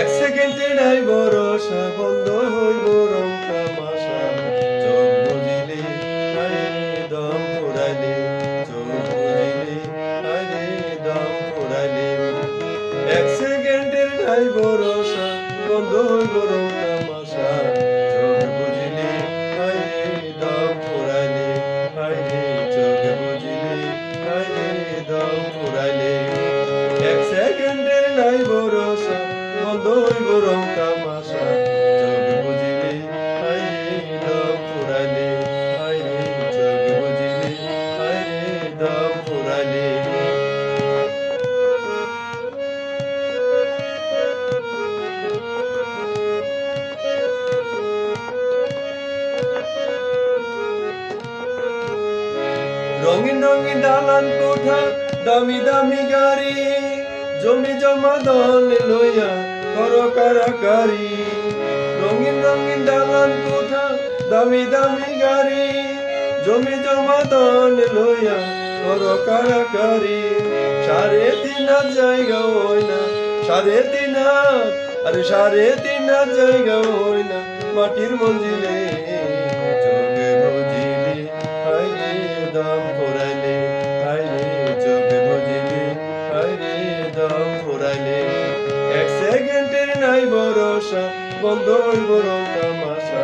এক সেকেন্ডে নাই ভরসা, বন্ধ হইব রং তামাশা। চোখ বুঝিলে আরে এক সেকেন্ডের নাই ভরসা, বন্ধ হইব রং তামাশা। চোখ বুঝিলে আরে এক সেকেন্ডের নাই ভরসা বন্ধ হইব তামাশা চোখ বুঝিলে আইরে দম ফুরাইলে আইরে চোখ বুঝিলে আইরে দম ফুরাইলে রঙিন রঙিন দালান কোঠা, দামি দামি গাড়ি। জমি জমা দল লইয়া কর কারাকারি। রঙিন রঙিন দালান কোঠা, দামি দামি গাড়ি। জমি জমা দল লইয়া কর কারাকারি। সাড়ে তিন জায়গা হয় না, সাড়ে তিন আরে সাড়ে তিন জায়গা হয় না, মাটির মঞ্জিলে। চোখে বুঝিলে দাম নাই ভরসা, বন্ধ হইব রং তামাশা।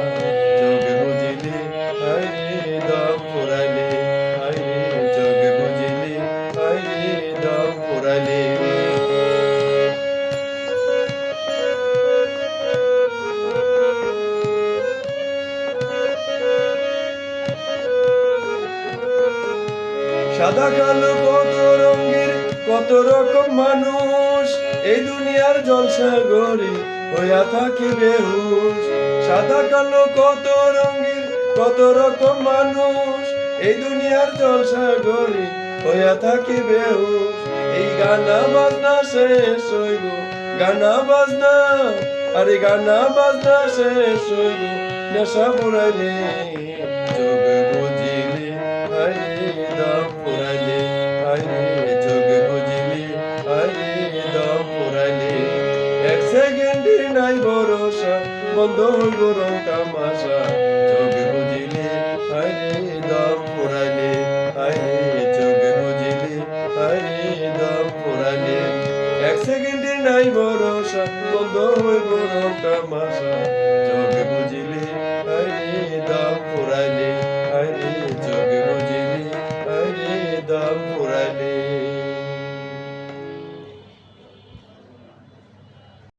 চোখে বুঝিলে দাম বুঝিলে দাম সাদা কালো কত রঙের কত রকম মানুষ এই দুনিয়ার জলসাগরে হইয়া থাকে বেহুশ সাদা কালো কত রঙের, কত রকম মানুষ এই দুনিয়ার জলসাগরে হইয়া থাকে বেহুশ এই গানা বাজনা শেষ হইব, গানা বাজনা, আরে গানা বাজনা শেষ হইব। নেশা পুরাইলে যোগ এক সেকেন্ডের নাই ভরসা, বন্ধ হইব রং তামাশা। চোখে বুঝিলে হাইরে দম পুরালে হাইরে চোখে বুঝিলে হাইরে দম পুরালে এক সেকেন্ডের নাই ভরসা, বন্ধ হইব রং তামাশা। চোখে বুঝিলে হাইরে দম পুরালে হাইরে চোখে বুঝিলে হাইরে দম পুরালে